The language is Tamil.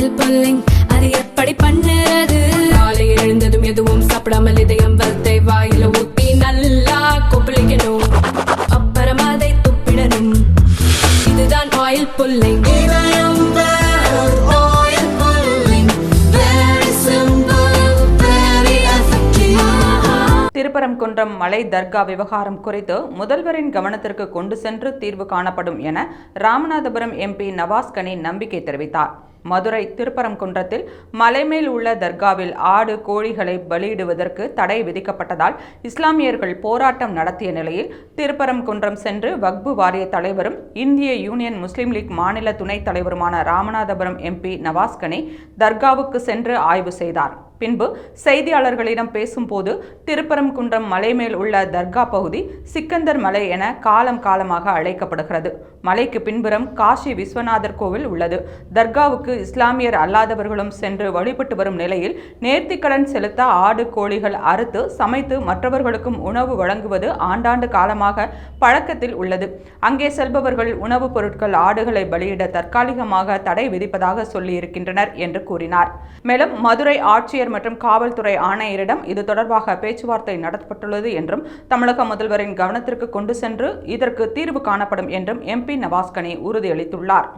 ஆயில் புல்லிங் அது எப்படி பண்ணுறது? காலை எழுந்ததும் எதுவும் சாப்பிடாமல் இதயம் வளர்த்தை வாயில ஊத்தி நல்லா கொப்பளிக்கணும். அப்புறம் அதை துப்பிடணும். இதுதான் ஆயில் புல்லிங் திருப்பரங்குன்றம் மலை தர்கா விவகாரம் குறித்து முதல்வரின் கவனத்திற்கு கொண்டு சென்று தீர்வு காணப்படும் என ராமநாதபுரம் எம்பி நவாஸ் கனி நம்பிக்கை தெரிவித்தார். மதுரை திருப்பரங்குன்றத்தில் மலைமேல் உள்ள தர்காவில் ஆடு கோழிகளை பலியிடுவதற்கு தடை விதிக்கப்பட்டதால் இஸ்லாமியர்கள் போராட்டம் நடத்திய நிலையில் திருப்பரங்குன்றம் சென்று வக்பு வாரிய தலைவரும் இந்திய யூனியன் முஸ்லீம் லீக் மாநில துணைத் தலைவருமான ராமநாதபுரம் எம்பி நவாஸ்கனி தர்காவுக்கு சென்று ஆய்வு செய்தார். பின்பு செய்தியாளர்களிடம் பேசும்போது திருப்பரங்குன்றம் மலை மேல் உள்ள தர்கா பகுதி சிக்கந்தர் மலை என காலம் காலமாக அழைக்கப்படுகிறது. மலைக்கு பின்புறம் காஷி விஸ்வநாதர் கோவில் உள்ளது. தர்காவுக்கு இஸ்லாமியர் அல்லாதவர்களும் சென்று வழிபட்டு வரும் நிலையில் நேர்த்திக்கடன் செலுத்த ஆடு கோழிகள் அறுத்து சமைத்து மற்றவர்களுக்கும் உணவு வழங்குவது ஆண்டாண்டு காலமாக பழக்கத்தில் உள்ளது. அங்கே செல்பவர்கள் உணவுப் பொருட்கள் ஆடுகளை பலியிட தற்காலிகமாக தடை விதிப்பதாக சொல்லியிருக்கின்றனர் என்று கூறினார். மேலும் மதுரை ஆட்சியர் ஆட்சியர் மற்றும் காவல்துறை ஆணையரிடம் இது தொடர்பாக பேச்சுவார்த்தை நடத்தப்பட்டுள்ளது என்றும் தமிழக முதல்வரின் கவனத்திற்கு கொண்டு சென்று இதற்கு தீர்வு காணப்படும் என்றும் எம்பி நவாஸ்கனி உறுதியளித்துள்ளார்.